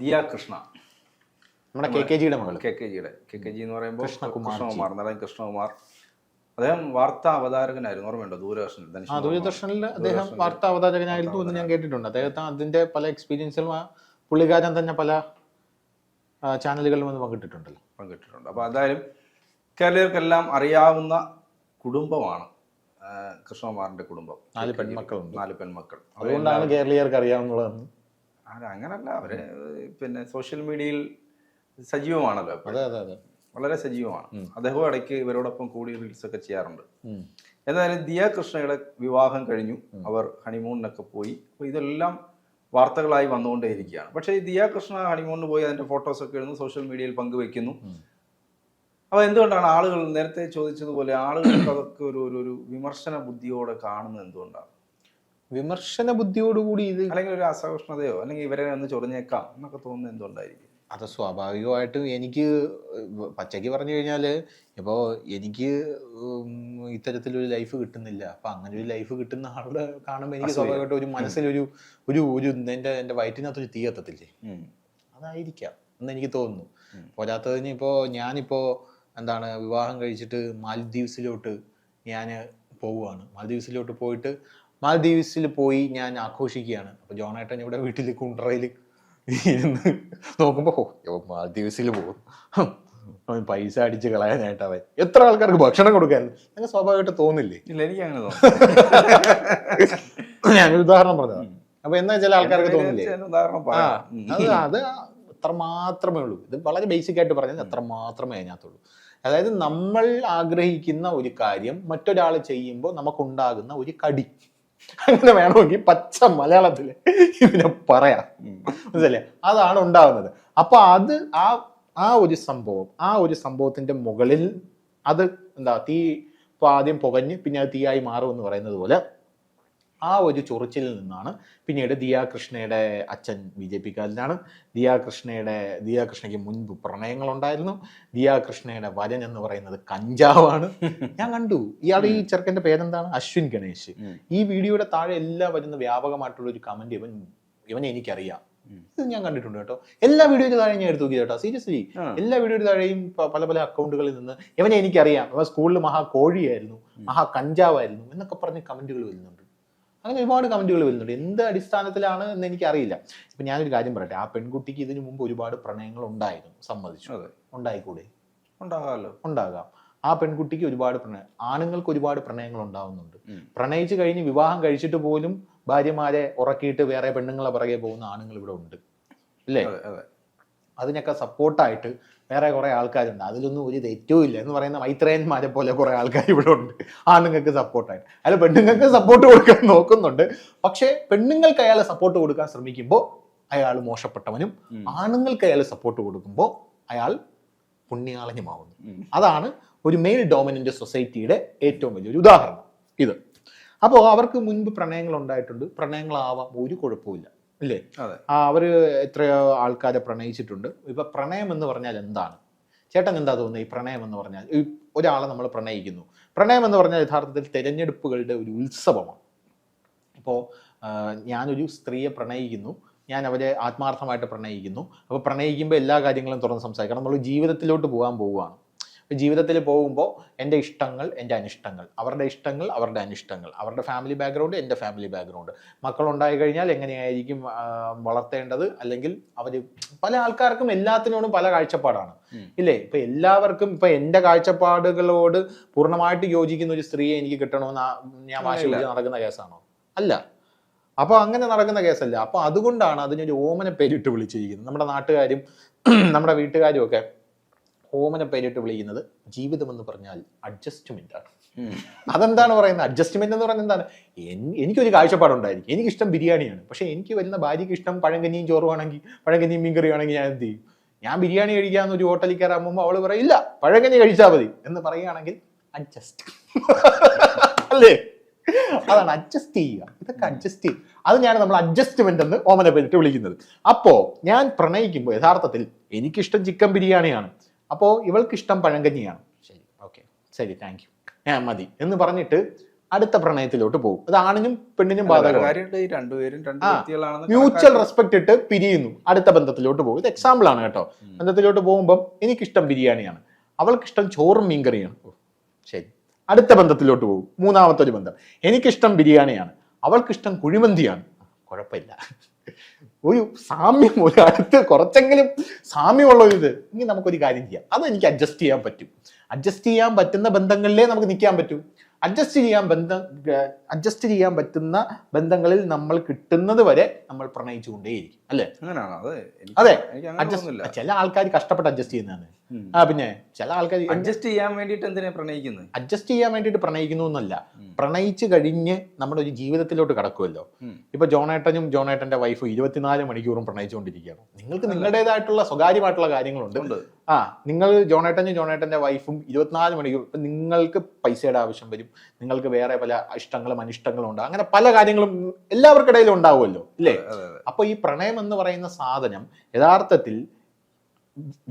ദിയ കൃഷ്ണ നമ്മുടെ K K ജിയുടെ മകൾ. കെ കെ ജിയുടെ. കെ കെ ജി എന്ന് പറയുമ്പോൾ കൃഷ്ണകുമാർ കൃഷ്ണകുമാർ നടൻ കൃഷ്ണകുമാർ. അദ്ദേഹം വാർത്താ അവതാരകനായിരുന്നു ഓർമ്മയുണ്ടോ? ദൂരദർശനിൽ ദൂരദർശനിൽ അദ്ദേഹം വാർത്താ അവതാരകനായിരുന്നു എന്ന് ഞാൻ കേട്ടിട്ടുണ്ട്. അദ്ദേഹത്തെ അതിന്റെ പല എക്സ്പീരിയൻസും പുള്ളിക്കാരൻ തന്നെ പല ചാനലുകളിലും വന്ന് പങ്കിട്ടിട്ടുണ്ടല്ലോ. പങ്കിട്ടിട്ടുണ്ട്. അപ്പോൾ എന്തായാലും കേരളീയർക്കെല്ലാം അറിയാവുന്ന കുടുംബമാണ് കൃഷ്ണകുമാറിന്റെ കുടുംബം. നാല് പെൺമക്കളുണ്ട്. നാല് പെൺമക്കൾ. അതുകൊണ്ടാണ് കേരളീയർക്ക് അറിയാവുന്നതെന്ന് അത് അങ്ങനല്ല. അവർ പിന്നെ സോഷ്യൽ മീഡിയയിൽ സജീവമാണല്ലോ അതെ അതെ അതെ. വളരെ സജീവമാണ്. അദ്ദേഹം ഇടയ്ക്ക് ഇവരോടൊപ്പം കൂടി റീൽസ് ഒക്കെ ചെയ്യാറുണ്ട് എന്നാലും ദിയ കൃഷ്ണയുടെ വിവാഹം കഴിഞ്ഞു. അവർ ഹണിമൂണിനൊക്കെ പോയി. അപ്പോൾ ഇതെല്ലാം വാർത്തകളായി വന്നുകൊണ്ടേയിരിക്കുകയാണ്. പക്ഷേ ദിയ കൃഷ്ണ ഹണിമൂണിന് പോയി അതിന്റെ ഫോട്ടോസ് ഒക്കെ ഇടുന്നു സോഷ്യൽ മീഡിയയിൽ പങ്കുവെക്കുന്നു. അപ്പോൾ എന്തുകൊണ്ടാണ് ആളുകൾ നേരത്തെ ചോദിച്ചതുപോലെ ആളുകൾക്ക് അതൊക്കെ ഒരു ഒരു വിമർശന ബുദ്ധിയോടെ കാണുന്നത് എന്തുകൊണ്ടാണ്? വിമർശന ബുദ്ധിയോടുകൂടി ഇത് അല്ലെങ്കിൽ ഒരു അസഹിഷ്ണുതയോ അല്ലെങ്കിൽ ഇവരെ ഒന്ന് ചൊറിഞ്ഞേക്കാം എന്നൊക്കെ തോന്നുന്നത് എന്തുകൊണ്ടായിരിക്കും? അത് സ്വാഭാവികമായിട്ടും എനിക്ക് പച്ചയ്ക്ക് പറഞ്ഞു കഴിഞ്ഞാൽ ഇപ്പോൾ എനിക്ക് ഇത്തരത്തിലൊരു ലൈഫ് കിട്ടുന്നില്ല. അപ്പം അങ്ങനെ ഒരു ലൈഫ് കിട്ടുന്ന ആളുടെ കാണുമ്പോൾ എനിക്ക് സ്വാഭാവികമായിട്ട് ഒരു മനസ്സിലൊരു ഒരു ഒരു എന്റെ എന്റെ വയറ്റിനകത്തൊരു തീ എത്തത്തില്ലേ അതായിരിക്കാം എന്ന് എനിക്ക് തോന്നുന്നു. പോരാത്തതിന് ഇപ്പോൾ ഞാനിപ്പോൾ എന്താണ് വിവാഹം കഴിച്ചിട്ട് മാലിദ്വീപ്സിലോട്ട് ഞാൻ പോവുകയാണ്. മാലദ്വീപ്സിലോട്ട് പോയിട്ട് മാൽദ്വീപ്സിൽ പോയി ഞാൻ ആഘോഷിക്കുകയാണ്. അപ്പോൾ ജോണേട്ടൻ ഇവിടെ വീട്ടിൽ കുണ്ടറയിൽ ഇരുന്ന് നോക്കുമ്പോൾ ഓ മാൽദ്വീപ്സിൽ പോകും. അവൻ പൈസ അടിച്ച് കളയാനായിട്ട് അവൻ എത്ര ആൾക്കാർക്ക് ഭക്ഷണം കൊടുക്കാൻ? അങ്ങനെ സ്വാഭാവികമായിട്ട് തോന്നില്ലേ? ഇല്ല എനിക്ക് അങ്ങനെ തോന്നുന്നു ഞാൻ ഉദാഹരണം പറഞ്ഞതാണ് അപ്പൊ എന്നാ ചില ആൾക്കാർക്ക് തോന്നില്ലേ? അത് അത് അത്ര മാത്രമേ ഉള്ളൂ. ഇത് വളരെ ബേസിക് ആയിട്ട് പറഞ്ഞത് അത്ര മാത്രമേ അതിനകത്തുള്ളൂ. അതായത് നമ്മൾ ആഗ്രഹിക്കുന്ന ഒരു കാര്യം മറ്റൊരാൾ ചെയ്യുമ്പോൾ നമുക്കുണ്ടാകുന്ന ഒരു കടി. അങ്ങനെ വേണമെങ്കിൽ പച്ച മലയാളത്തിൽ ഇതിനെ പറയാം. മനസ്സിലെ അതാണ് ഉണ്ടാകുന്നത് അപ്പൊ അത് ആ ആ ഒരു സംഭവം ആ ഒരു സംഭവത്തിന്റെ മുകളിൽ അത് എന്താ തീ ഇപ്പൊ ആദ്യം പുകഞ്ഞ് പിന്നെ അത് തീയായി മാറും എന്ന് പറയുന്നത് പോലെ ആ ഒരു ചൊറിച്ചിലിൽ നിന്നാണ് പിന്നീട് ദിയാകൃഷ്ണയുടെ അച്ഛൻ ബി ജെ പിക്കാരനാണ് കൃഷ്ണയുടെ ദിയാ കൃഷ്ണയ്ക്ക് മുൻപ് പ്രണയങ്ങളുണ്ടായിരുന്നു. ദിയാകൃഷ്ണയുടെ വരൻ എന്ന് പറയുന്നത് കഞ്ചാവാണ്. ഞാൻ കണ്ടു. ഇയാളുടെ ഈ ചെറുക്കന്റെ പേരെന്താണ്? അശ്വിൻ ഗണേശ് ഈ വീഡിയോയുടെ താഴെ എല്ലാം വരുന്ന വ്യാപകമായിട്ടുള്ള ഒരു കമന്റ് ഇവൻ ഇവനെ എനിക്കറിയാം. ഇത് ഞാൻ കണ്ടിട്ടുണ്ട് കേട്ടോ. എല്ലാ വീഡിയോയുടെ താഴെ ഞാൻ എടുത്തു കേട്ടോ. സീരിയസ്ലി എല്ലാ വീഡിയോയുടെ താഴെയും പല പല അക്കൗണ്ടുകളിൽ നിന്ന് ഇവനെ എനിക്കറിയാം. ഇവ സ്കൂളിൽ മഹാ കോഴിയായിരുന്നു മഹാ കഞ്ചാവായിരുന്നു എന്നൊക്കെ പറഞ്ഞ് കമന്റുകൾ വരുന്നുണ്ട്. അങ്ങനെ ഒരുപാട് കമന്റുകൾ വരുന്നുണ്ട്. എന്ത് അടിസ്ഥാനത്തിലാണ് എന്ന് എനിക്കറിയില്ല. ഇപ്പൊ ഞാനൊരു കാര്യം പറയട്ടെ. ആ പെൺകുട്ടിക്ക് ഇതിനു മുമ്പ് ഒരുപാട് പ്രണയങ്ങൾ ഉണ്ടായിരുന്നു സമ്മതിച്ചു. ഉണ്ടായിക്കൂടെ? ഉണ്ടാകാമല്ലോ. ഉണ്ടാകാം. ആ പെൺകുട്ടിക്ക് ഒരുപാട് പ്രണയം ആണുങ്ങൾക്ക് ഒരുപാട് പ്രണയങ്ങൾ ഉണ്ടാവുന്നുണ്ട്. പ്രണയിച്ചു കഴിഞ്ഞ് വിവാഹം കഴിച്ചിട്ട് പോലും ഭാര്യമാരെ ഉറക്കിയിട്ട് വേറെ പെണ്ണുങ്ങളെ പുറകെ പോകുന്ന ആണുങ്ങൾ ഇവിടെ ഉണ്ട്. അല്ലേ? അതിനൊക്കെ സപ്പോർട്ടായിട്ട് വേറെ കുറെ ആൾക്കാരുണ്ട്. അതിലൊന്നും ഒരു തെറ്റും ഇല്ല. എന്ന് പറയുന്ന മൈത്രേയന്മാരെ പോലെ കുറെ ആൾക്കാർ ഇവിടെ ഉണ്ട്. ആണുങ്ങൾക്ക് സപ്പോർട്ടായിട്ട് അയാൾ പെണ്ണുങ്ങൾക്ക് സപ്പോർട്ട് കൊടുക്കാൻ നോക്കുന്നുണ്ട്. പക്ഷേ പെണ്ണുങ്ങൾക്ക് അയാൾ സപ്പോർട്ട് കൊടുക്കാൻ ശ്രമിക്കുമ്പോൾ അയാൾ മോശപ്പെട്ടവനും. ആണുങ്ങൾക്ക് അയാൾ സപ്പോർട്ട് കൊടുക്കുമ്പോൾ അയാൾ പുണ്യാളനുമാവുന്നു. അതാണ് ഒരു മെയിൽ ഡോമിനന്റ് സൊസൈറ്റിയുടെ ഏറ്റവും വലിയൊരു ഉദാഹരണം. ഇത്. അപ്പോൾ അവർക്ക് മുൻപ് പ്രണയങ്ങൾ ഉണ്ടായിട്ടുണ്ട്. പ്രണയങ്ങളാവാം. ഒരു കുഴപ്പമില്ല അല്ലേ അവർ എത്രയോ ആൾക്കാരെ പ്രണയിച്ചിട്ടുണ്ട്. ഇപ്പൊ പ്രണയം എന്ന് പറഞ്ഞാൽ എന്താണ്? ചേട്ടൻ എന്താ തോന്നുന്നത് ഈ പ്രണയം എന്ന് പറഞ്ഞാൽ? ഒരാളെ നമ്മൾ പ്രണയിക്കുന്നു. പ്രണയം എന്ന് പറഞ്ഞാൽ യഥാർത്ഥത്തിൽ തിരഞ്ഞെടുപ്പുകളുടെ ഒരു ഉത്സവമാണ്. ഇപ്പോൾ ഞാനൊരു സ്ത്രീയെ പ്രണയിക്കുന്നു. ഞാൻ അവരെ ആത്മാർത്ഥമായിട്ട് പ്രണയിക്കുന്നു. അപ്പോൾ പ്രണയിക്കുമ്പോൾ എല്ലാ കാര്യങ്ങളും തുറന്ന് സംസാരിക്കണം. നമ്മൾ ജീവിതത്തിലോട്ട് പോകാൻ പോവുകയാണ്. ജീവിതത്തിൽ പോകുമ്പോൾ എന്റെ ഇഷ്ടങ്ങൾ എന്റെ അനിഷ്ടങ്ങൾ അവരുടെ ഇഷ്ടങ്ങൾ അവരുടെ അനിഷ്ടങ്ങൾ അവരുടെ ഫാമിലി ബാക്ക്ഗ്രൗണ്ട് എന്റെ ഫാമിലി ബാക്ക്ഗ്രൗണ്ട് മക്കളുണ്ടായി കഴിഞ്ഞാൽ എങ്ങനെയായിരിക്കും വളർത്തേണ്ടത്? അല്ലെങ്കിൽ അവർ പല ആൾക്കാർക്കും എല്ലാത്തിനോടും പല കാഴ്ചപ്പാടാണ്. ഇല്ലേ? ഇപ്പൊ എല്ലാവർക്കും ഇപ്പൊ എന്റെ കാഴ്ചപ്പാടുകളോട് പൂർണമായിട്ട് യോജിക്കുന്ന ഒരു സ്ത്രീയെ എനിക്ക് കിട്ടണമെന്ന് ഞാൻ വാശി പിടിച്ച് നടക്കുന്ന കേസാണോ? അല്ല. അപ്പോൾ അങ്ങനെ നടക്കുന്ന കേസല്ല. അപ്പോൾ അതുകൊണ്ടാണ് അതിനൊരു ഓമന പേരിട്ട് വിളിച്ചിരിക്കുന്നത്. നമ്മുടെ നാട്ടുകാരും നമ്മുടെ വീട്ടുകാരും ഒക്കെ ഓമന പേരിട്ട് വിളിക്കുന്നത് ജീവിതം എന്ന് പറഞ്ഞാൽ അഡ്ജസ്റ്റ്മെന്റ് ആണ്. അതെന്താണ് പറയുന്നത്? അഡ്ജസ്റ്റ്മെന്റ് എന്ന് പറയുന്നത് എന്താണ്? എനിക്കൊരു കാഴ്ചപ്പാടുണ്ടായിരിക്കും. എനിക്കിഷ്ടം ബിരിയാണിയാണ്. പക്ഷെ എനിക്ക് വരുന്ന ഭാര്യയ്ക്ക് ഇഷ്ടം പഴങ്കഞ്ഞിയും ചോറുവാണെങ്കിൽ പഴങ്കഞ്ഞിയും മീൻകറി ആണെങ്കിൽ ഞാൻ എന്ത് ചെയ്യും? ഞാൻ ബിരിയാണി കഴിക്കാന്ന് ഒരു ഹോട്ടലിൽ കയറാൻ അവൾ പറയും ഇല്ല പഴങ്കഞ്ഞി കഴിച്ചാൽ മതി. എന്ന് പറയുകയാണെങ്കിൽ അഡ്ജസ്റ്റ് അല്ലേ? അതാണ് അഡ്ജസ്റ്റ് ചെയ്യുക. ഇതൊക്കെ അഡ്ജസ്റ്റ് ചെയ്യുക അത് ഞാൻ നമ്മൾ അഡ്ജസ്റ്റ്മെന്റ് എന്ന് ഓമന പേരിട്ട് വിളിക്കുന്നത്. അപ്പോ ഞാൻ പ്രണയിക്കുമ്പോൾ യഥാർത്ഥത്തിൽ എനിക്കിഷ്ടം ചിക്കൻ ബിരിയാണിയാണ്. അപ്പോൾ ഇവൾക്ക് ഇഷ്ടം പഴങ്കഞ്ഞിയാണ്. ശരി ഓക്കെ. ശരി താങ്ക് യു ഞാൻ മതി. എന്ന് പറഞ്ഞിട്ട് അടുത്ത പ്രണയത്തിലോട്ട് പോകും. അത് ആണിനും പെണ്ണിനും വേറെ ബാധകമാണ്. ഈ രണ്ടുപേരും രണ്ട് വ്യക്തികളാണെന്ന് മ്യൂച്വൽ റെസ്പെക്ട് ഇട്ട് പിരിയുന്നു. അടുത്ത ബന്ധത്തിലോട്ട് പോകും. ഇത് എക്സാമ്പിൾ ആണ് കേട്ടോ. ബന്ധത്തിലോട്ട് പോകുമ്പം എനിക്കിഷ്ടം ബിരിയാണിയാണ്. അവൾക്കിഷ്ടം ചോറും മീൻകറിയാണ്. കറിയാണ് ശരി. അടുത്ത ബന്ധത്തിലോട്ട് പോകും. മൂന്നാമത്തെ ഒരു ബന്ധം. എനിക്കിഷ്ടം ബിരിയാണിയാണ്. അവൾക്കിഷ്ടം കുഴിമന്തിയാണ്. കുഴപ്പമില്ല. ഒരു സാമ്യം ഒരു അടുത്ത് കുറച്ചെങ്കിലും സാമ്യമുള്ള ഒരു ഇത്. ഇനി നമുക്കൊരു കാര്യം ചെയ്യാം. അത് എനിക്ക് അഡ്ജസ്റ്റ് ചെയ്യാൻ പറ്റും. അഡ്ജസ്റ്റ് ചെയ്യാൻ പറ്റുന്ന ബന്ധങ്ങളിലേ നമുക്ക് നിൽക്കാൻ പറ്റൂ. അഡ്ജസ്റ്റ് ചെയ്യാൻ ബന്ധം അഡ്ജസ്റ്റ് ചെയ്യാൻ പറ്റുന്ന ബന്ധങ്ങളിൽ നമ്മൾ കിട്ടുന്നത് വരെ നമ്മൾ പ്രണയിച്ചുകൊണ്ടേയിരിക്കും അല്ലേ? അങ്ങനെയാണോ? അത് അഡ്ജസ്റ്റ് ചില ആൾക്കാർ കഷ്ടപ്പെട്ട് അഡ്ജസ്റ്റ് ചെയ്യുന്നതാണ്. ആ പിന്നെ ചില ആൾക്കാർ അഡ്ജസ്റ്റ് ചെയ്യാൻ വേണ്ടിയിട്ട് എന്തിനാ പ്രണയിക്കുന്നത് അഡ്ജസ്റ്റ് ചെയ്യാൻ വേണ്ടിയിട്ട് പ്രണയിക്കുന്നു എന്നല്ല. പ്രണയിച്ചു പ്രണയിച്ച് കഴിഞ്ഞ് നമ്മുടെ ഒരു ജീവിതത്തിലോട്ട് കടക്കുമല്ലോ. ഇപ്പൊ ജോണേട്ടനും ജോണേട്ടന്റെ വൈഫും ഇരുപത്തിനാല് മണിക്കൂറും പ്രണയിച്ചുകൊണ്ടിരിക്കുകയാണ്. നിങ്ങൾക്ക് നിങ്ങളുടേതായിട്ടുള്ള സ്വകാര്യമായിട്ടുള്ള കാര്യങ്ങളുണ്ട്. ആ നിങ്ങൾ ജോണേട്ടനും ജോണേട്ടന്റെ വൈഫും ഇരുപത്തിനാല് മണിക്കൂർ ഇപ്പൊ നിങ്ങൾക്ക് പൈസയുടെ ആവശ്യം വരും. നിങ്ങൾക്ക് വേറെ പല ഇഷ്ടങ്ങളും അനിഷ്ടങ്ങളും ഉണ്ട്. അങ്ങനെ പല കാര്യങ്ങളും എല്ലാവർക്കിടയിലും ഉണ്ടാവുമല്ലോ ഇല്ലേ? അതെ അപ്പൊ ഈ പ്രണയം എന്ന് പറയുന്ന സാധനം യഥാർത്ഥത്തിൽ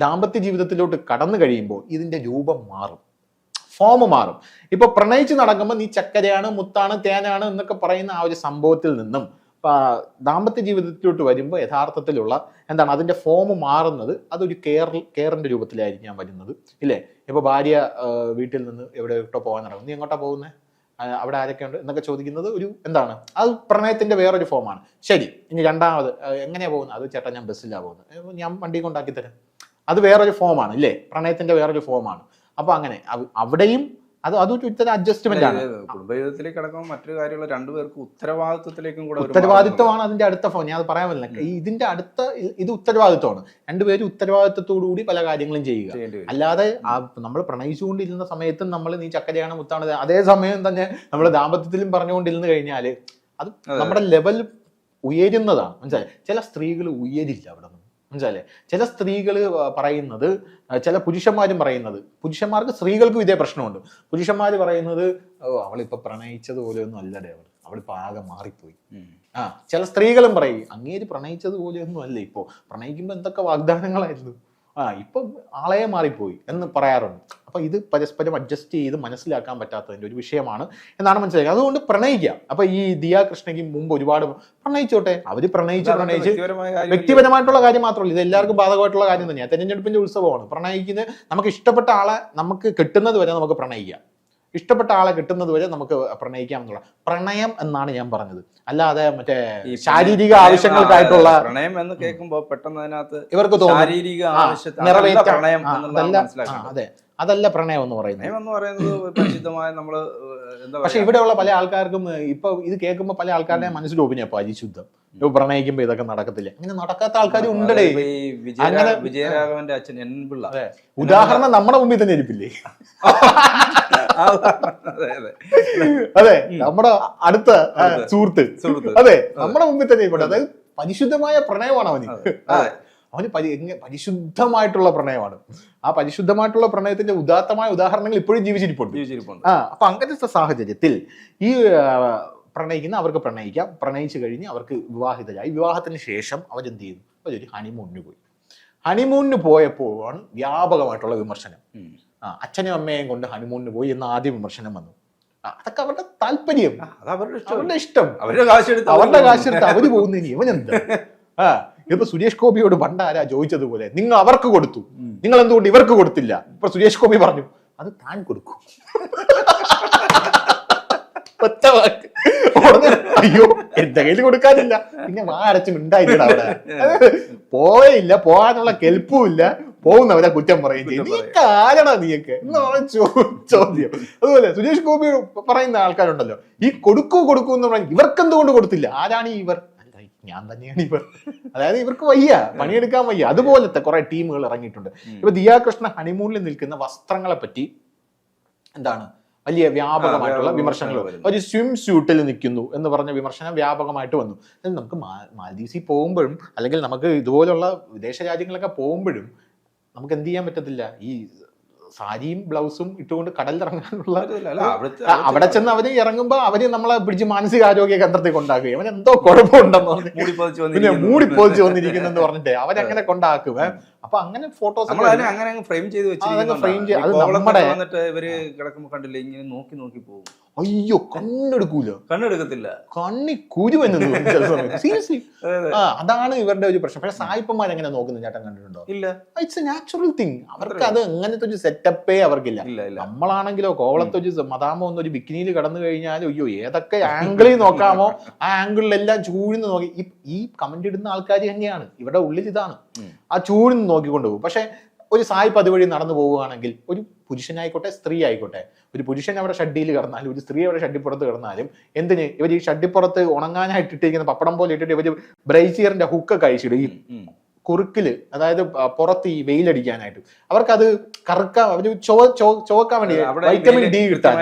ദാമ്പത്യ ജീവിതത്തിലോട്ട് കടന്നു കഴിയുമ്പോൾ ഇതിന്റെ രൂപം മാറും. ഫോം മാറും. ഇപ്പൊ പ്രണയിച്ച് നടക്കുമ്പോൾ നീ ചക്കരയാണ് മുത്താണ് തേനാണ് എന്നൊക്കെ പറയുന്ന ആ ഒരു സംഭവത്തിൽ നിന്നും ദാമ്പത്യ ജീവിതത്തിലോട്ട് വരുമ്പോൾ യഥാർത്ഥത്തിലുള്ള എന്താണ് അതിന്റെ ഫോം മാറുന്നത് അതൊരു കെയർ കെയറിന്റെ രൂപത്തിലായിരിക്കാം വരുന്നത് ഇല്ലേ? ഇപ്പൊ ഭാര്യ വീട്ടിൽ നിന്ന് എവിടെ ഇട്ടോ പോകാൻ നടക്കും നീ എങ്ങോട്ടാ പോകുന്നത് അവിടെ ആരൊക്കെ ഉണ്ട് എന്നൊക്കെ ചോദിക്കുന്നത് ഒരു എന്താണ്? അത് പ്രണയത്തിന്റെ വേറൊരു ഫോമാണ് ശരി ഇനി രണ്ടാമത് എങ്ങനെയാണ് എങ്ങനെയാ പോകുന്നത്? അത് ചേട്ടാ ഞാൻ ബസ്സിലാണ് പോകുന്നത്. ഞാൻ വണ്ടി കൊണ്ടാക്കി തരാം അത് വേറൊരു ഫോമാണ് ഇല്ലേ? പ്രണയത്തിന്റെ വേറൊരു ഫോമാണ് അപ്പൊ അങ്ങനെ അവിടെയും അത് അതും ഇത്തരം അഡ്ജസ്റ്റ്മെന്റ് ആണ്. കുടുംബജീവിതത്തിലേക്ക് കടക്കുമ്പോൾ മറ്റൊരു കാര്യമുള്ള രണ്ടുപേർക്ക് ഉത്തരവാദിത്വത്തിലേക്കും കൂടെ ഉത്തരവാദിത്വമാണ് അതിന്റെ അടുത്ത ഫോൺ ഞാൻ അത് പറയാൻ പറ്റില്ല. ഇതിന്റെ അടുത്ത ഇത് ഉത്തരവാദിത്വമാണ്. രണ്ടുപേരും ഉത്തരവാദിത്വത്തോടു കൂടി പല കാര്യങ്ങളും ചെയ്യുക. അല്ലാതെ നമ്മൾ പ്രണയിച്ചുകൊണ്ടിരുന്ന സമയത്തും നമ്മൾ നീ ചക്കരയാണ് മുത്താണ്. അതേ സമയം തന്നെ നമ്മൾ ദാമ്പത്യത്തിലും പറഞ്ഞുകൊണ്ടിരുന്നു കഴിഞ്ഞാൽ അത് നമ്മുടെ ലെവൽ ഉയരുന്നതാണ്. മനസ്സിലായി? ചില സ്ത്രീകൾ ഉയരില്ല അവിടെ നിന്ന് മനസ്സിലായില്ലേ? ചില സ്ത്രീകൾ പറയുന്നത് ചില പുരുഷന്മാരും പറയുന്നത് പുരുഷന്മാർക്ക് സ്ത്രീകൾക്കും ഇതേ പ്രശ്നമുണ്ട്. പുരുഷന്മാർ പറയുന്നത് ഓ അവളിപ്പോ പ്രണയിച്ചത് പോലെയൊന്നും അല്ലടേ അവൾ അവളിപ്പോ ആകെ മാറിപ്പോയി. ആ ചില സ്ത്രീകളും പറയും അങ്ങേര് പ്രണയിച്ചത് പോലെയൊന്നും അല്ല ഇപ്പോ. പ്രണയിക്കുമ്പോൾ എന്തൊക്കെ വാഗ്ദാനങ്ങളായിരുന്നു? ആ ഇപ്പൊ ആളെ മാറിപ്പോയി എന്ന് പറയാറുണ്ട്. അപ്പൊ ഇത് പരസ്പരം അഡ്ജസ്റ്റ് ചെയ്ത് മനസ്സിലാക്കാൻ പറ്റാത്തതിന്റെ ഒരു വിഷയമാണ് എന്നാണ് മനസ്സിലാക്കുക. അതുകൊണ്ട് പ്രണയിക്കുക. അപ്പോൾ ഈ ദിയ കൃഷ്ണയ്ക്ക് മുമ്പ് ഒരുപാട് പ്രണയിച്ചോട്ടെ? അവർ പ്രണയിച്ച് പ്രണയിച്ച് വ്യക്തിപരമായിട്ടുള്ള കാര്യം മാത്രമല്ല. ഇത് എല്ലാവർക്കും ബാധകമായിട്ടുള്ള കാര്യം തന്നെയാണ് തെരഞ്ഞെടുപ്പിന്റെ ഉത്സവമാണ്. പ്രണയിക്കുന്ന നമുക്ക് ഇഷ്ടപ്പെട്ട ആളെ നമുക്ക് കിട്ടുന്നത് വരെ നമുക്ക് പ്രണയിക്കാം. ഇഷ്ടപ്പെട്ട ആളെ കിട്ടുന്നത് വരെ നമുക്ക് പ്രണയിക്കാം എന്നുള്ള പ്രണയം എന്നാണ് ഞാൻ പറഞ്ഞത്. അല്ലാതെ മറ്റേ ശാരീരിക ആവശ്യങ്ങൾക്കായിട്ടുള്ള പ്രണയം എന്ന് കേൾക്കുമ്പോൾ പെട്ടെന്ന് അതിനകത്ത് ഇവർക്ക് തോന്നും. ശാരീരിക ആവശ്യം ആവശ്യത്തിന് പ്രണയം അതെ. അതല്ല പ്രണയം എന്ന് പറയുന്നത്. പ്രണയം എന്ന് പറയുന്നത് പരിശുദ്ധമായ നമ്മൾ എന്താ പക്ഷെ ഇവിടെയുള്ള പല ആൾക്കാർക്കും ഇപ്പൊ ഇത് കേൾക്കുമ്പോൾ പല ആൾക്കാരുടെ മനസ്സിൽ ഒപ്പിഞ്ഞ അരിശുദ്ധം ഇപ്പൊ പ്രണയിക്കുമ്പോ ഇതൊക്കെ നടക്കത്തില്ല. അങ്ങനെ നടക്കാത്ത ആൾക്കാർ ഉണ്ടടേ. അങ്ങനെ- വിജയരാഘവന്റെ അച്ഛൻ എൻപിള്ള ഉദാഹരണം നമ്മുടെ മുമ്പിൽ തന്നെ ഇരിപ്പില്ലേ? അതെ നമ്മുടെ അടുത്ത. സുഹൃത്ത്. അതെ നമ്മുടെ മുമ്പിൽ തന്നെ ഇരിപ്പുണ്ട്. അതായത് പരിശുദ്ധമായ പ്രണയമാണ് അവന്. അവന് പരി എങ്ങനെ പരിശുദ്ധമായിട്ടുള്ള പ്രണയമാണ്. ആ പരിശുദ്ധമായിട്ടുള്ള പ്രണയത്തിന്റെ ഉദാത്തമായ ഉദാഹരണങ്ങൾ ഇപ്പോഴും ജീവിച്ചിരിപ്പുണ്ട്. ജീവിച്ചിരിപ്പുണ്ട്. ആ അപ്പൊ അങ്ങനത്തെ സാഹചര്യത്തിൽ ഈ പ്രണയിക്കുന്ന അവർക്ക് പ്രണയിക്കാം. പ്രണയിച്ചു കഴിഞ്ഞ് അവർക്ക് വിവാഹിതരായി. വിവാഹത്തിന് ശേഷം അവരെന്ത് ചെയ്തു അവരൊരു ഹണിമൂണിന് പോയി. ഹണിമൂണിന് പോയപ്പോഴാണ് വ്യാപകമായിട്ടുള്ള വിമർശനം. ആ അച്ഛനും അമ്മയും കൊണ്ട് ഹണിമൂണിന് പോയി എന്ന ആദ്യ വിമർശനം വന്നു. അതൊക്കെ അവരുടെ താല്പര്യം. അവരുടെ ഇഷ്ടം. അവരുടെ ഇഷ്ടം. അവരുടെ കാശ് എടുത്ത് അവർ പോകുന്നതിന് ഇവനെന്താ? ആ ഇപ്പൊ സുരേഷ് ഗോപിയോട് പണ്ട് ആരാ ചോദിച്ചതുപോലെ നിങ്ങൾ അവർക്ക് കൊടുത്തു. നിങ്ങൾ എന്തുകൊണ്ട് ഇവർക്ക് കൊടുത്തില്ല? ഇപ്പൊ സുരേഷ് ഗോപി പറഞ്ഞു അത് താൻ കൊടുക്കും. ഒറ്റ വാക്ക്. ഉടനെ, അയ്യോ എന്റെ കയ്യിൽ കൊടുക്കാനില്ല. പിന്നെ വാ അടച്ച് മിണ്ടായില്ല അവിടെ. പോയില്ല പോകാനുള്ള കെൽപ്പും ഇല്ല പോകുന്നവരെ കുറ്റം പറയും ചെയ്യും. നീയൊക്കെ എന്നാണ് ചോദ്യം. അതുപോലെ സുരേഷ് ഗോപി പറയുന്ന ആൾക്കാരുണ്ടല്ലോ ഈ കൊടുക്കൂ കൊടുക്കൂ എന്ന് പറഞ്ഞാൽ ഇവർക്ക് എന്തുകൊണ്ട് കൊടുത്തില്ല? ആരാണ് ഈ ഇവർ? ഞാൻ തന്നെയാണ് ഇവർ. അതായത് ഇവർക്ക് വയ്യ പണിയെടുക്കാൻ വയ്യ. അതുപോലത്തെ കുറെ ടീമുകൾ ഇറങ്ങിയിട്ടുണ്ട്. ഇപ്പൊ ദിയാകൃഷ്ണ ഹണിമൂണിൽ നിൽക്കുന്ന വസ്ത്രങ്ങളെ പറ്റി എന്താണ്? വലിയ വ്യാപകമായിട്ടുള്ള വ്യാപക വിമർശനങ്ങൾ. ഒരു സ്വിം സ്യൂട്ടിൽ നിൽക്കുന്നു എന്ന് പറഞ്ഞ വിമർശനം വ്യാപകമായിട്ട് വന്നു. നമുക്ക് മാൽദീവ്സിൽ പോകുമ്പോഴും അല്ലെങ്കിൽ നമുക്ക് ഇതുപോലുള്ള വിദേശ രാജ്യങ്ങളൊക്കെ പോകുമ്പോഴും നമുക്ക് എന്ത് ചെയ്യാൻ പറ്റത്തില്ല? ഈ സാരിയും ബ്ലൗസും ഇട്ടുകൊണ്ട് കടലിൽ ഇറങ്ങാനുള്ള അവിടെ ചെന്ന് അവർ ഇറങ്ങുമ്പോ അവർ നമ്മളെ പിടിച്ച് മാനസികാരോഗ്യ കേന്ദ്രത്തിൽ കൊണ്ടാക്കുകയും അവൻ എന്തോ കുഴപ്പമുണ്ടെന്ന് പറഞ്ഞ് മൂടി പതിച്ച് പിന്നെ വന്നിരിക്കുന്നു. എന്ന് വന്നിരിക്കുന്നെന്ന് പറഞ്ഞിട്ട് അവരങ്ങനെ കൊണ്ടാക്കുക. അപ്പൊ അങ്ങനെ ഫോട്ടോസ് അങ്ങനെ അങ്ങ് ഫ്രെയിം ചെയ്ത് അതങ്ങ് ഫ്രെയിം ചെയ്ത്- അത് നമ്മുടെ- ഇവർ കിടക്കുമ്പോ കണ്ടില്ലേ ഇങ്ങനെ നോക്കി നോക്കി പോകും അയ്യോ കണ്ണെടുക്കൂല. കണ്ണെടുക്കത്തില്ല. കണ്ണി കുരു എന്ന് സീരിയസ്ലി അതെ, അതെ. അതാണ് ഇവരുടെ ഒരു പ്രശ്നം. പക്ഷെ സായിപ്പന്മാർ എങ്ങനെ നോക്കുന്നത് ചേട്ടൻ കണ്ടിട്ടുണ്ടോ? ഇല്ല. ഇറ്റ്സ് എ നാച്ചുറൽ തിങ് അവർക്ക് അത് അങ്ങനത്തെ ഒരു സെറ്റപ്പേ അവർക്കില്ല. നമ്മളാണെങ്കിലോ കോവളത്തെ ഒരു മതാമോ ഒന്ന് ഒരു ബിക്കിനിയിൽ കടന്നു കഴിഞ്ഞാൽ അയ്യോ ഏതൊക്കെ ആംഗിളിൽ നോക്കാമോ ആ ആംഗിളിലെല്ലാം ചൂഴ്ന്ന് നോക്കി. ഈ ഈ കമന്റ് ഇടുന്ന ആൾക്കാർ തന്നെയാണ്. ഇവിടെ ഉള്ളിൽ ഇതാണ്. ആ ചൂഴ്ന്ന് നോക്കിക്കൊണ്ട് പോകും. പക്ഷെ ഒരു സായിപ്പ് അതുവഴി നടന്നു പോവുകയാണെങ്കിൽ ഒരു പുരുഷനായിക്കോട്ടെ സ്ത്രീ ആയിക്കോട്ടെ ഒരു പുരുഷൻ അവിടെ ഷഡ്ഡിയിൽ കിടന്നാലും ഒരു സ്ത്രീ അവിടെ ഷഡ്ഡിപ്പുറത്ത് കിടന്നാലും എന്തിന്? ഇവർ ഈ ഷഡ്ഡിപ്പുറത്ത് ഉണങ്ങാനായിട്ട് ഇട്ടിരിക്കുന്ന പപ്പടം പോലെ ഇട്ടിട്ട് ഇവർ ബ്രൈസിയറിന്റെ ഹുക്ക് കഴിച്ചിടുകയും ഈ. കുറുക്കിൽ അതായത് പുറത്ത് ഈ വെയിലടിക്കാനായിട്ട്. അവർക്കത് കറക്കാൻ അവർ ചുവ- ചുവക്കാൻ വേണ്ടി വൈറ്റമിൻ ഡി കിട്ടാൻ.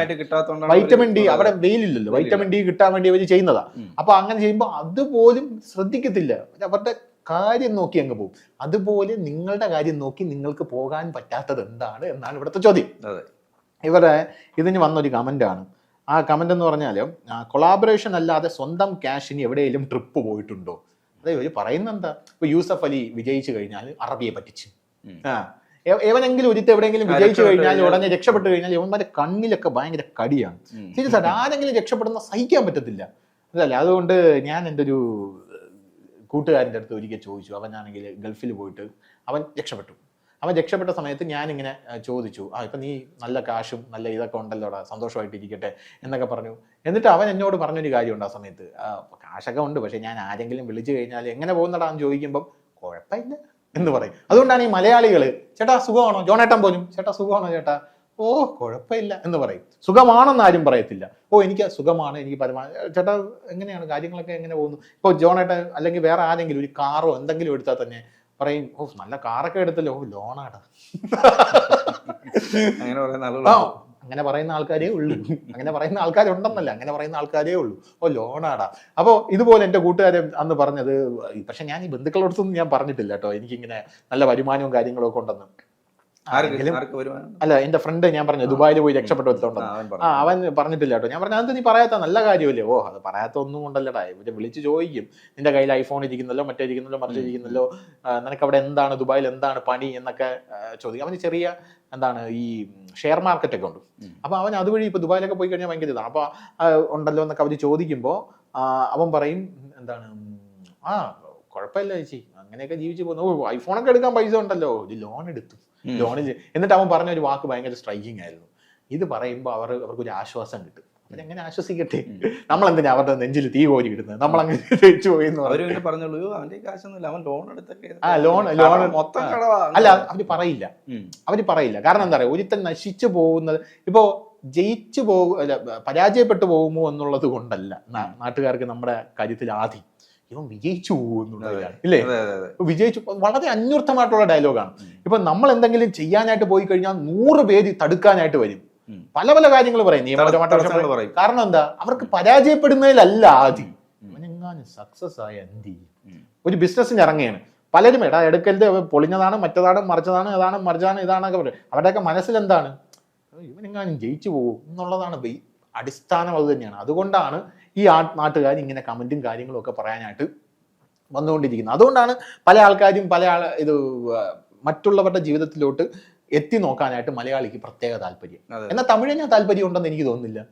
വൈറ്റമിൻ ഡി അവിടെ വെയിലില്ലല്ലോ. വൈറ്റമിൻ ഡി കിട്ടാൻ വേണ്ടി അവർ ചെയ്യുന്നതാ. അപ്പൊ അങ്ങനെ ചെയ്യുമ്പോൾ അതുപോലും ശ്രദ്ധിക്കത്തില്ല. അവരുടെ കാര്യം നോക്കി അങ്ങ് പോകും. അതുപോലെ നിങ്ങളുടെ കാര്യം നോക്കി നിങ്ങൾക്ക് പോകാൻ പറ്റാത്തത് എന്താണ് എന്നാണ് ഇവിടുത്തെ ചോദ്യം. അതെ. ഇവരെ ഇതിന് വന്നൊരു കമന്റ് ആണ്. ആ കമന്റ് എന്ന് പറഞ്ഞാൽ കൊളാബറേഷൻ അല്ലാതെ സ്വന്തം ക്യാഷിന് എവിടെയെങ്കിലും ട്രിപ്പ് പോയിട്ടുണ്ടോ? അതെ ഇവർ പറയുന്ന എന്താ? ഇപ്പൊ യൂസഫ് അലി വിജയിച്ചു കഴിഞ്ഞാൽ അറബിയെ പറ്റിച്ച്. ആ എവനെങ്കിലും ഒരിത്ത് എവിടെയെങ്കിലും വിജയിച്ചു കഴിഞ്ഞാൽ ഉടനെ രക്ഷപ്പെട്ടു കഴിഞ്ഞാൽ ഇവന്മാരെ കണ്ണിലൊക്കെ ഭയങ്കര കടിയാണ്. ശരി സീരിയസ് ആയിട്ട് ആരെങ്കിലും രക്ഷപ്പെടുന്ന സഹിക്കാൻ പറ്റത്തില്ല. അതല്ല അതുകൊണ്ട് ഞാൻ എന്റെ ഒരു കൂട്ടുകാരന്റെ അടുത്ത് ഒരിക്കൽ ചോദിച്ചു. അവനാണെങ്കിൽ ഗൾഫിൽ പോയിട്ട് അവൻ രക്ഷപ്പെട്ടു. അവൻ രക്ഷപ്പെട്ട സമയത്ത് ഞാനിങ്ങനെ ചോദിച്ചു ആ ഇപ്പം നീ നല്ല കാശും നല്ല ഇതൊക്കെ ഉണ്ടല്ലോടാ സന്തോഷമായിട്ട് ഇരിക്കട്ടെ എന്നൊക്കെ പറഞ്ഞു. എന്നിട്ട് അവൻ എന്നോട് പറഞ്ഞൊരു കാര്യമുണ്ട് ആ സമയത്ത്. കാശൊക്കെ ഉണ്ട് പക്ഷേ ഞാൻ ആരെങ്കിലും വിളിച്ചു കഴിഞ്ഞാൽ എങ്ങനെ പോകുന്നടാ? എന്ന് ചോദിക്കുമ്പം കുഴപ്പമില്ല എന്ന് പറയും. അതുകൊണ്ടാണ് ഈ മലയാളികൾ ചേട്ടാ സുഖമാണോ? ജോണേട്ടൻ പോലും? ചേട്ടാ സുഖമാണോ ചേട്ടാ? ഓ കുഴപ്പമില്ല എന്ന് പറയും. സുഖമാണെന്ന് ആരും പറയത്തില്ല. ഓ എനിക്ക് സുഖമാണ് എനിക്ക് പരമാവധി ചേട്ടാ എങ്ങനെയാണ് കാര്യങ്ങളൊക്കെ എങ്ങനെ പോകുന്നു? ഇപ്പോൾ ജോണേട്ട അല്ലെങ്കിൽ വേറെ ആരെങ്കിലും ഒരു കാറോ എന്തെങ്കിലും എടുത്താൽ തന്നെ പറയും ഓ നല്ല കാറൊക്കെ എടുത്തല്ലോ ഓ ലോണാടാ. അങ്ങനെ പറയുന്ന അങ്ങനെ പറയുന്ന ആൾക്കാരേ ഉള്ളൂ. അങ്ങനെ പറയുന്ന ആൾക്കാരുണ്ടെന്നല്ല അങ്ങനെ പറയുന്ന ആൾക്കാരേ ഉള്ളൂ. ഓ ലോണാടാ. അപ്പോൾ ഇതുപോലെ എന്റെ കൂട്ടുകാരൻ അന്ന് പറഞ്ഞത് പക്ഷെ ഞാൻ ഈ ബന്ധുക്കളോടത്തൊന്നും ഞാൻ പറഞ്ഞിട്ടില്ല കേട്ടോ. എനിക്കിങ്ങനെ നല്ല വരുമാനവും കാര്യങ്ങളും ഒക്കെ ഉണ്ടെന്ന്. അല്ല എന്റെ ഫ്രണ്ട് ഞാൻ പറഞ്ഞു ദുബായിൽ പോയി രക്ഷപ്പെട്ടു വരുത്തോണ്ട് ആ അവൻ പറഞ്ഞിട്ടില്ല കേട്ടോ. ഞാൻ പറഞ്ഞു അത് നീ പറയാത്ത നല്ല കാര്യമല്ലേ? ഓ അത് പറയാത്ത ഒന്നും കൊണ്ടല്ലടാ. ഇവർ വിളിച്ച് ചോദിക്കും. നിന്റെ കയ്യിൽ ഐഫോൺ ഇരിക്കുന്നല്ലോ മറ്റേ ഇരിക്കുന്നല്ലോ മറിച്ച് ഇരിക്കുന്നല്ലോ നിനക്ക് അവിടെ എന്താണ് ദുബായിൽ എന്താണ് പണി എന്നൊക്കെ ചോദിക്കും. അവന് ചെറിയ എന്താണ് ഈ ഷെയർ മാർക്കറ്റ് ഒക്കെ ഉണ്ട്. അപ്പൊ അവൻ അതുവഴി ഇപ്പൊ ദുബായിലൊക്കെ പോയി കഴിഞ്ഞാൽ ഭയങ്കര ഇതാണ്. അപ്പൊ ഉണ്ടല്ലോ എന്നൊക്കെ അവർ ചോദിക്കുമ്പോൾ അവൻ പറയും എന്താണ് ആ കുഴപ്പമില്ല ചേച്ചി. അങ്ങനെയൊക്കെ ജീവിച്ചു പോകുന്നു. ഓ ഐഫോണൊക്കെ എടുക്കാൻ പൈസ ഉണ്ടല്ലോ. ഒരു ലോൺ എടുത്തു. ലോണിൽ എന്നിട്ട് അവൻ പറഞ്ഞ ഒരു വാക്ക് ഭയങ്കര സ്ട്രൈക്കിംഗ് ആയിരുന്നു. ഇത് പറയുമ്പോൾ അവർ അവർക്ക് ഒരു ആശ്വാസം കിട്ടും. അവരെങ്ങനെ ആശ്വസിക്കട്ടെ. നമ്മൾ എന്തിനാ അവരുടെ നെഞ്ചിൽ തീ കോരി ഇടുന്നത് നമ്മൾ അങ്ങനെ തെച്ചു പോയി അവർ പറയും അവന്റെ കാശൊന്നുമില്ല അവൻ ലോൺ എടുത്തൊക്കെ ആ, ലോൺ ലോൺ മൊത്തം അല്ല അവർ പറയില്ല. അവർ പറയില്ല. കാരണം എന്താ പറയുക ഒരുത്തൻ നശിച്ചു പോകുന്നത് ഇപ്പോ ജയിച്ചു പോകും പരാജയപ്പെട്ടു പോകുമോ എന്നുള്ളത് കൊണ്ടല്ല നാട്ടുകാർക്ക് നമ്മുടെ കാര്യത്തിൽ ആദി ഇവൻ വിജയിച്ചു എന്നുള്ളതാണ് ഇല്ലേ? വിജയിച്ചു വളരെ അന്വർത്ഥമായിട്ടുള്ള ഡയലോഗാണ്. ഇപ്പൊ നമ്മൾ എന്തെങ്കിലും ചെയ്യാനായിട്ട് പോയി കഴിഞ്ഞാൽ നൂറ് പേര് തടുക്കാനായിട്ട് വരും. പല പല കാര്യങ്ങൾ പറയും. നിയമപരമായിട്ട്. പറയും. കാരണം എന്താ? അവർക്ക് പരാജയപ്പെടുന്നതിലല്ല ആദ്യം. അവനെങ്ങാനും സക്സസ് ആയ എന്ത്. ഒരു ബിസിനസ്സിന് ഇറങ്ങിയാണ് പലരും എടാ എടുക്കരുത്. പൊളിഞ്ഞതാണ് മറ്റതാണ് മറിച്ചതാണ് ഇതാണ് മറിച്ചതാണ് ഇതാണൊക്കെ പറയും. അവരുടെയൊക്കെ മനസ്സിൽ എന്താണ്? ഇവനെങ്ങാനും ജയിച്ചു പോകും എന്നുള്ളതാണ് അടിസ്ഥാനം അത് തന്നെയാണ്. അതുകൊണ്ടാണ് ഈ ആ നാട്ടുകാർ ഇങ്ങനെ കമന്റും കാര്യങ്ങളും ഒക്കെ പറയാനായിട്ട് വന്നുകൊണ്ടിരിക്കുന്നത് അതുകൊണ്ടാണ് പല ആൾക്കാരും പല ആൾ ഇത് മറ്റുള്ളവരുടെ ജീവിതത്തിലോട്ട് എത്തി നോക്കാനായിട്ട് മലയാളിക്ക് പ്രത്യേക താല്പര്യം. എന്നാൽ തമിഴിന് താല്പര്യം ഉണ്ടെന്ന് എനിക്ക് തോന്നുന്നില്ല.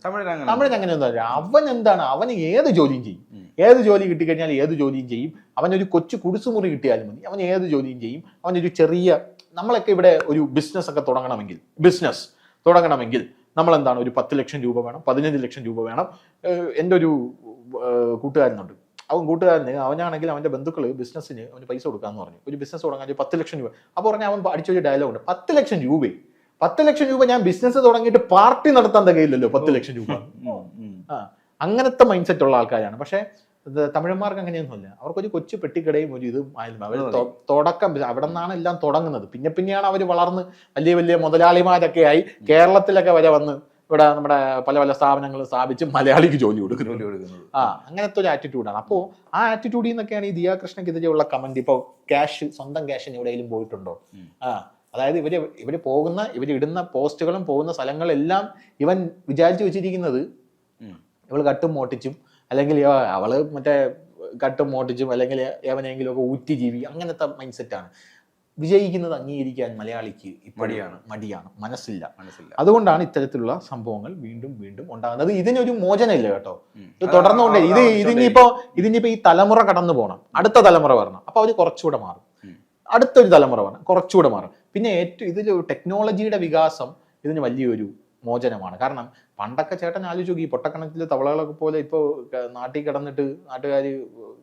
തമിഴിന് അങ്ങനെ അവൻ എന്താണ്? അവന് ഏത് ജോലിയും ചെയ്യും. ഏത് ജോലി കിട്ടിക്കഴിഞ്ഞാൽ ഏത് ജോലിയും ചെയ്യും. അവനൊരു കൊച്ചു കുടിസുമുറി കിട്ടിയാലും മതി. അവൻ ഏത് ജോലിയും ചെയ്യും. അവനൊരു ചെറിയ നമ്മളൊക്കെ ഇവിടെ ഒരു ബിസിനസ് ഒക്കെ തുടങ്ങണമെങ്കിൽ ബിസിനസ് തുടങ്ങണമെങ്കിൽ നമ്മൾ എന്താണ് ഒരു പത്ത് ലക്ഷം രൂപ വേണം പതിനഞ്ച് ലക്ഷം രൂപ വേണം. എന്റെ ഒരു കൂട്ടുകാരനുണ്ട്. അവൻ കൂട്ടുകാരന് അവനാണെങ്കിൽ അവന്റെ ബന്ധുക്കൾ ബിസിനസ്സിന് അവന് പൈസ കൊടുക്കാമെന്ന് പറഞ്ഞു. ഒരു ബിസിനസ് തുടങ്ങാൻ പത്ത് ലക്ഷം രൂപ. അപ്പോൾ പറഞ്ഞാൽ അവൻ അടിച്ചൊരു ഡയലോഗ് ഉണ്ട്. പത്ത് ലക്ഷം രൂപ. പത്ത് ലക്ഷം രൂപ ഞാൻ ബിസിനസ് തുടങ്ങിയിട്ട് പാർട്ടി നടത്താൻ തകയില്ലല്ലോ പത്ത് ലക്ഷം രൂപ. ആ അങ്ങനത്തെ മൈൻഡ് സെറ്റ് ഉള്ള ആൾക്കാരാണ്. പക്ഷേ തമിഴന്മാർക്ക് അങ്ങനെയൊന്നുമില്ല അവർക്കൊരു കൊച്ചു പെട്ടിക്കടയും ഒരു ഇതും ആയിരുന്നു. അവർ തുടക്കം അവിടെ നിന്നാണ് എല്ലാം തുടങ്ങുന്നത്. പിന്നെ പിന്നെയാണ് അവർ വളർന്ന് വലിയ വലിയ മുതലാളിമാരൊക്കെ ആയി കേരളത്തിലൊക്കെ വരെ വന്ന് ഇവിടെ നമ്മുടെ പല പല സ്ഥാപനങ്ങൾ സ്ഥാപിച്ച് മലയാളിക്ക് ജോലി കൊടുക്കുന്നു. ജോലി കൊടുക്കുന്നത്. ആ അങ്ങനത്തെ ഒരു ആറ്റിറ്റ്യൂഡാണ് അപ്പോൾ ആ ആറ്റിറ്റ്യൂഡിൽ നിന്നൊക്കെയാണ് ഈ ദിയാകൃഷ്ണക്കെതിരെയുള്ള കമന്റ് ഇപ്പോൾ ക്യാഷ് സ്വന്തം ക്യാഷിന് എവിടെയെങ്കിലും പോയിട്ടുണ്ടോ? ആ അതായത് ഇവർ ഇവർ പോകുന്ന ഇവർ ഇടുന്ന പോസ്റ്റുകളും പോകുന്ന സ്ഥലങ്ങളെല്ലാം ഇവൻ വിചാരിച്ചു വെച്ചിരിക്കുന്നത് ഇവൾ ഇവൾ കട്ടും മോട്ടിച്ചും അല്ലെങ്കിൽ അവൾ മറ്റേ കട്ടും മോട്ടിച്ചും അല്ലെങ്കിൽ എവനെങ്കിലും ഒക്കെ ഊറ്റി ജീവി അങ്ങനത്തെ മൈൻഡ് സെറ്റാണ് വിജയിക്കുന്നത് അംഗീകരിക്കാൻ മലയാളിക്ക് ഇപ്പടിയാണ് മടിയാണ്. മടിയാണ്. മനസ്സില്ല. മനസ്സില്ല. അതുകൊണ്ടാണ് ഇത്തരത്തിലുള്ള സംഭവങ്ങൾ വീണ്ടും വീണ്ടും ഉണ്ടാകുന്നത്. ഇതിനൊരു മോചനമില്ല കേട്ടോ. ഇത് തുടർന്നുകൊണ്ടേ ഇത് ഇതിനിപ്പോ ഇതിനിപ്പോ ഈ തലമുറ കടന്നു പോകണം അടുത്ത തലമുറ വരണം. അപ്പൊ അവർ കുറച്ചുകൂടെ മാറും. അടുത്തൊരു തലമുറ വരണം. കുറച്ചുകൂടെ മാറും. പിന്നെ ഏറ്റവും ഇതിൽ ടെക്നോളജിയുടെ വികാസം ഇതിന് വലിയൊരു മോചനമാണ്. കാരണം പണ്ടൊക്കെ ചേട്ടൻ ആലോചിച്ചു നോക്കി പൊട്ടക്കണക്കിൽ തവളകളൊക്കെ പോലെ ഇപ്പോൾ നാട്ടിൽ കിടന്നിട്ട് നാട്ടുകാർ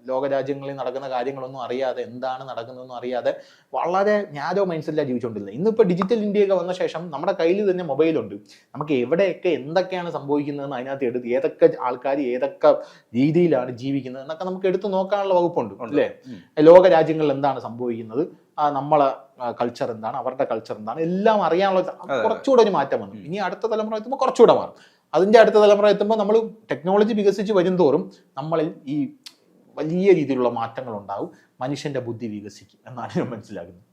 ലോകരാജ്യങ്ങളിൽ നടക്കുന്ന കാര്യങ്ങളൊന്നും അറിയാതെ എന്താണ് നടക്കുന്നതെന്നും അറിയാതെ വളരെ ഞാരോ മൈൻഡ്സെറ്റിലാണ് ജീവിച്ചുകൊണ്ടിരുന്നത് ഇന്നിപ്പോൾ ഡിജിറ്റൽ ഇന്ത്യയൊക്കെ വന്ന ശേഷം നമ്മുടെ കയ്യിൽ തന്നെ മൊബൈലുണ്ട് നമുക്ക് എവിടെയൊക്കെ എന്തൊക്കെയാണ് സംഭവിക്കുന്നതെന്ന് അതിനകത്ത് എടുത്ത് ഏതൊക്കെ ആൾക്കാർ ഏതൊക്കെ രീതിയിലാണ് ജീവിക്കുന്നത് എന്നൊക്കെ നമുക്ക് എടുത്തു നോക്കാനുള്ള വകുപ്പുണ്ട് അല്ലേ? ലോകരാജ്യങ്ങളിൽ എന്താണ് സംഭവിക്കുന്നത്? നമ്മളെ കൾച്ചർ എന്താണ് അവരുടെ കൾച്ചർ എന്താണ് എല്ലാം അറിയാനുള്ള. കുറച്ചുകൂടെ ഒരു മാറ്റം വന്നു. ഇനി അടുത്ത തലമുറ എത്തുമ്പോൾ കുറച്ചുകൂടെ മാറും. അതിന്റെ അടുത്ത തലമുറ എത്തുമ്പോൾ നമ്മൾ ടെക്നോളജി വികസിച്ച് വരും തോറും നമ്മളിൽ ഈ വലിയ രീതിയിലുള്ള മാറ്റങ്ങൾ ഉണ്ടാവും മനുഷ്യന്റെ ബുദ്ധി വികസിക്കും എന്നാണ് ഞാൻ മനസ്സിലാക്കുന്നത്.